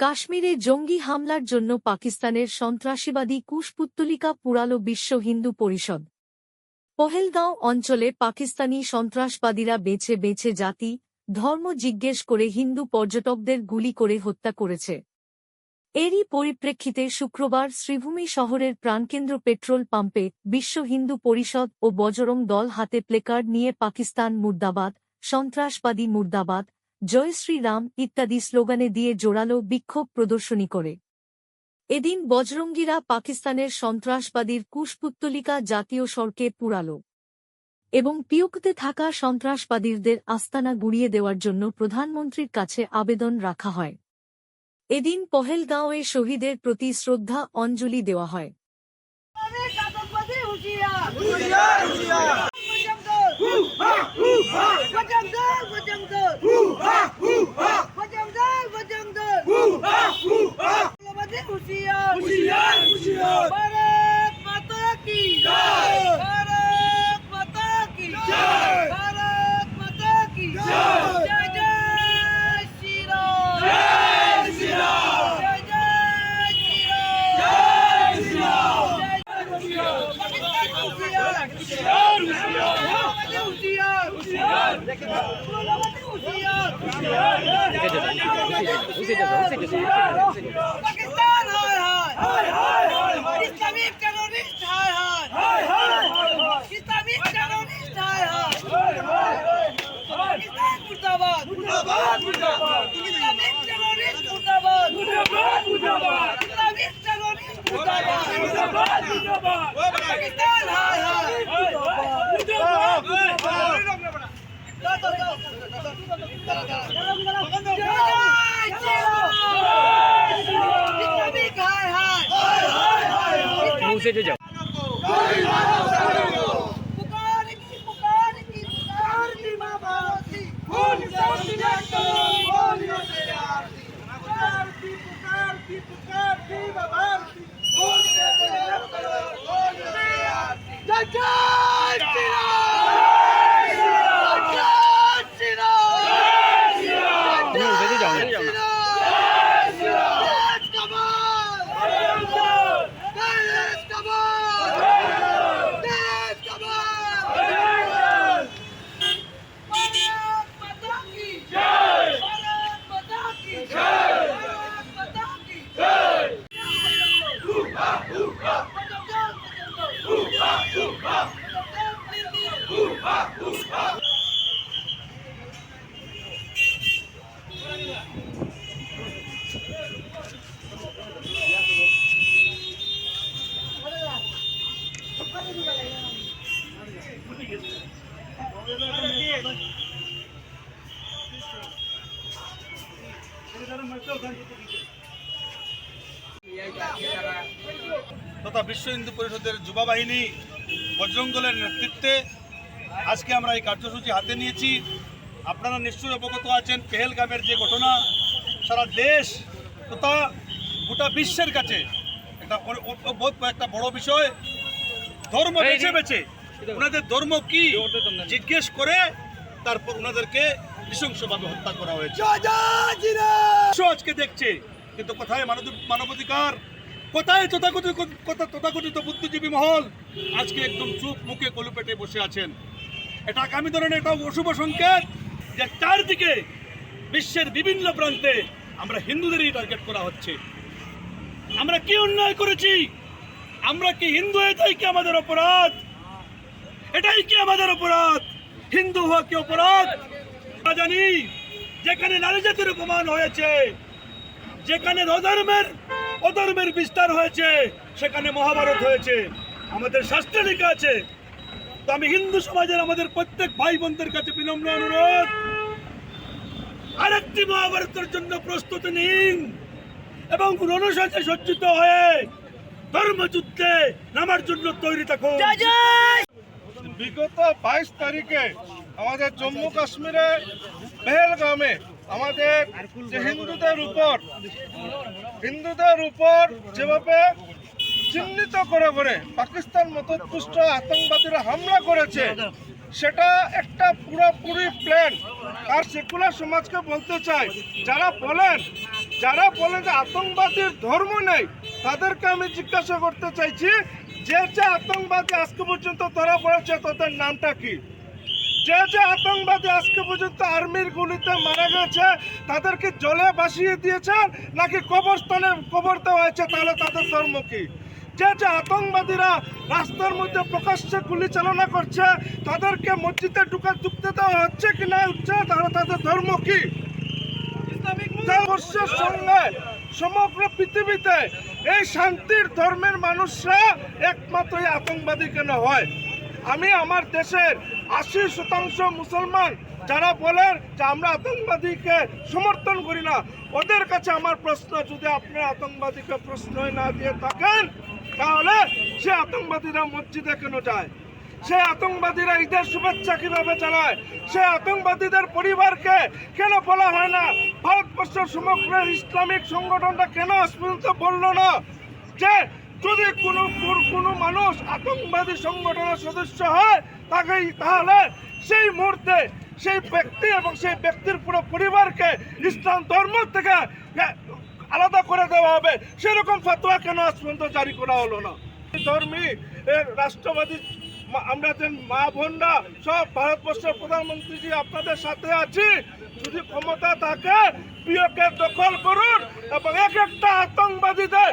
কাশ্মীরে জঙ্গি হামলার জন্য পাকিস্তানের সন্ত্রাসীবাদী কুশপুত্তলিকা পুরালো বিশ্ব হিন্দু পরিষদ। পহেলগাঁও অঞ্চলে পাকিস্তানি সন্ত্রাসবাদীরা বেছে বেছে জাতি, ধর্ম জিজ্ঞেস করে হিন্দু পর্যটকদের গুলি করে হত্যা করেছে। এরই পরিপ্রেক্ষিতে শুক্রবার শ্রীভূমি শহরের প্রাণকেন্দ্র পেট্রোল পাম্পে বিশ্ব হিন্দু পরিষদ ও বজরং দল হাতে প্লেকার্ড নিয়ে পাকিস্তান মুর্দাবাদ, সন্ত্রাসবাদী মুর্দাবাদ জয় শ্রীরাম ইত্যাদি স্লোগানে দিয়ে জোরালো বিক্ষোভ প্রদর্শনী করে। এদিন বজরঙ্গিরা পাকিস্তানের সন্ত্রাসবাদীর কুশপুত্তলিকা জাতীয় সড়কে পুরাল এবং পিওকতে থাকা সন্ত্রাসবাদীদের আস্তানা গুড়িয়ে দেওয়ার জন্য প্রধানমন্ত্রীর কাছে আবেদন রাখা হয়। এদিন পহেলগাঁওয়ে শহীদের প্রতি শ্রদ্ধা অঞ্জলি দেওয়া হয়। खुशियार खुशियार खुशियार भारत माता की जय भारत माता की जय भारत माता की जय जय जय श्री राम जय श्री राम जय जय श्री राम जय श्री राम खुशियार खुशियार खुशियार खुशियार खुशियार खुशियार खुशियार से जो जाओ पुकार की पुकार की पुकार তথা বিশ্ব হিন্দু পরিষদের যুবা বাহিনী বজরং দলের নেতৃত্বে আজকে আমরা এই কার্যসূচি হাতে নিয়েছি। আপনারা নিশ্চয়ই অবগত আছেন পেহেলগামের যে ঘটনা সারা দেশ তথা গোটা বিশ্বের কাছে একটা অ- একটা বড় বিষয়। ধর্ম বেছে বেছে ওনাদের ধর্ম কি জিজ্ঞেস করে তারপর ওনাদেরকে নৃশংসভাবে হত্যা করা হয়েছে। আজকে দেখছে কিন্তু কোথায় মানব- মানবাধিকার? কোথায় তথাকথিত কথা- তথাকথিত বুদ্ধিজীবী মহল? আজকে একদম চুপ মুখে কলু পেটে বসে আছেন। এটা আগামী ধরনের একটা অশুভ সংকেত যে চারদিকে বিশ্বের বিভিন্ন প্রান্তে আমরা হিন্দুদেরই টার্গেট করা হচ্ছে। আমরা কি অন্যায় করেছি? আমরা কি হিন্দু, এটাই কি আমাদের অপরাধ? এটাই কি আমাদের অপরাধ? হিন্দু হওয়া কি অপরাধ? জানি, যেখানে নারী জাতির অপমান হয়েছে, যেখানে অধর্মের অধর্মের বিস্তার হয়েছে সেখানে মহাভারত হয়েছে আমাদের শাস্ত্রে লেখা আছে। তো আমি হিন্দু সমাজের আমাদের প্রত্যেক ভাই বোনদের কাছে বিনম্র অনুরোধ। আরেকটি মহাভারতের জন্য প্রস্তুতি নিন এবং রণসাজে সজ্জিত হয়ে ধর্মযুদ্ধে নামার জন্য তৈরি থাকুন। বিগত বাইশ তারিখে আমাদের জম্মু কাশ্মীরে পেহেলগামে আমাদের হিন্দুদের উপর হিন্দুদের উপর যেভাবে চিহ্নিত করে করে পাকিস্তান মতপুষ্ট আতঙ্কবাদীরা হামলা করেছে, সেটা একটা পুরোপুরি প্ল্যান আর সেকুলার সমাজকে বলতে চাই, যারা বলেন যারা বলেন যে আতঙ্কবাদীর ধর্ম নেই, তাদেরকে আমি জিজ্ঞাসা করতে চাইছি, যে যে আতঙ্কবাদী আজকে পর্যন্ত ধরা পড়েছে, তাদের নামটা কি? যে যে আতঙ্কবাদী আজকে পর্যন্ত আর্মির গুলিতে মারা গেছে তাদেরকে জলে ভাসিয়ে দিয়েছেন নাকি কবরস্থানে কবর দেওয়া হয়েছে তাহলে তাদের ধর্ম কি? যে যে আতঙ্কবাদীরা রাস্তার মধ্যে প্রকাশ্যে গুলি চালনা করছে তাদেরকে মসজিদে ঢুকা ঢুকতে দেওয়া হচ্ছে কি না হচ্ছে তাহলে তাদের ধর্ম কি? ভারতবর্ষের সঙ্গে সমগ্র পৃথিবীতে এই শান্তির ধর্মের মানুষরা একমাত্র আতঙ্কবাদী কেন হয়? আমি আমার দেশের আশি শতাংশ মুসলমান যারা বলেন যে আমরা আতঙ্কবাদীকে সমর্থন করি না, ওদের কাছে আমার প্রশ্ন, যদি আপনারা আতঙ্কবাদীকে প্রশ্নই না দিয়ে থাকেন, তাহলে সে আতঙ্কবাদীরা মসজিদে কেন যায়? সে আতঙ্কবাদীরা ঈদের শুভেচ্ছা কীভাবে চালায় সে আতঙ্কবাদীদের পরিবারকে কেন বলা হয় না? ভারতবর্ষের সমগ্র ইসলামিক সংগঠনটা কেন আজ বলল না? যে যদি কোনো কোনো মানুষ আতঙ্কবাদী সংগঠনের সদস্য হয় তাকে তাহলে সেই মুহূর্তে সেই ব্যক্তি এবং সেই ব্যক্তির পুরো পরিবারকে ইসলাম ধর্ম থেকে আলাদা করে দেওয়া হবে। সেরকম ফতোয়া কেন আজ পর্যন্ত জারি করা হলো না? ধর্মী রাষ্ট্রবাদী আমরা যে মা বোনরা সব ভারতবর্ষের প্রধানমন্ত্রীজি আপনাদের সাথে আছি। যদি ক্ষমতা থাকে প্রিয়কে দখল করুন এবং এক একটা আতঙ্কবাদীদের